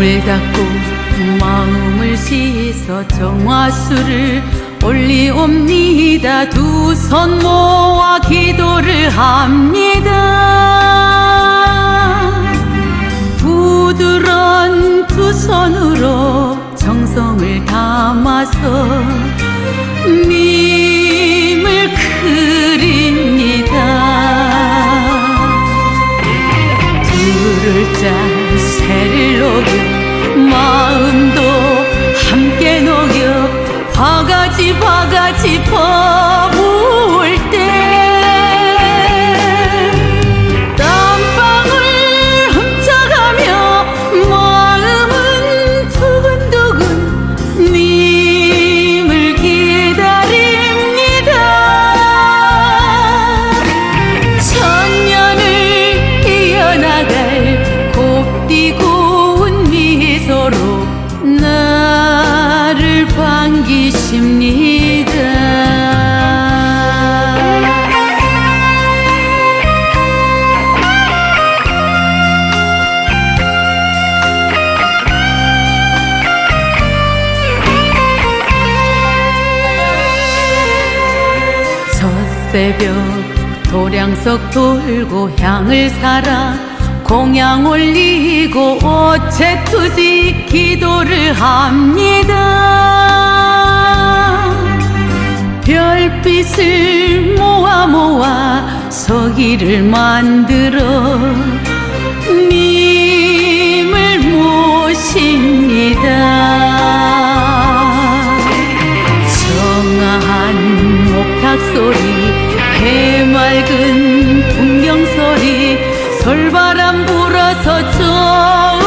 몸을 닦고 마음을 씻어 정화수를 올리옵니다. 두 손 모아 기도를 합니다. 부드러운 두 손으로 정성을 담아서 님을 그립니다. 둘을 짜새 바가 새벽 도량석 돌고 향을 살아 공양 올리고 오체투지 기도를 합니다. 별빛을 모아 모아 서기를 만들어 님을 모십니다. 정화한 목탁 소리 해맑은 풍경설이 설바람 불어서 저